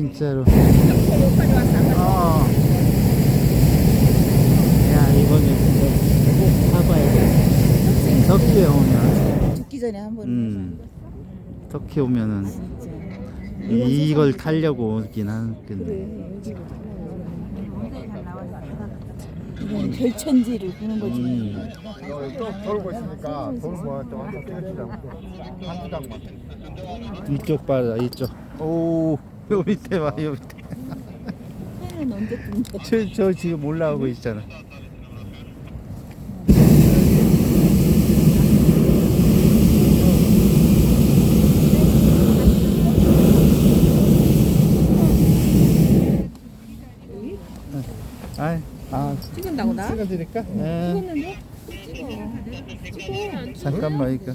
진짜로. 어. 야, 이거는 진짜 꼭 가봐야 돼. 터키에 오면. 죽기 전에 한 번 음. 터키 오면은. 이걸 타려고 오긴 하겠네. 이건 별천지를 보는 거지. 음. 또 돌고 있으니까 돌고 또 한번 한 주당만 이쪽 봐라, 이쪽. 오, 요 밑에 봐, 요 밑에. 해는 언제 뜬다. 저, 저 지금 올라오고 있잖아. 아, 아, 찍은다고 나? 찍어드릴까? 네. 찍었는데? 찍어. 찍어. 잠깐만, 이거.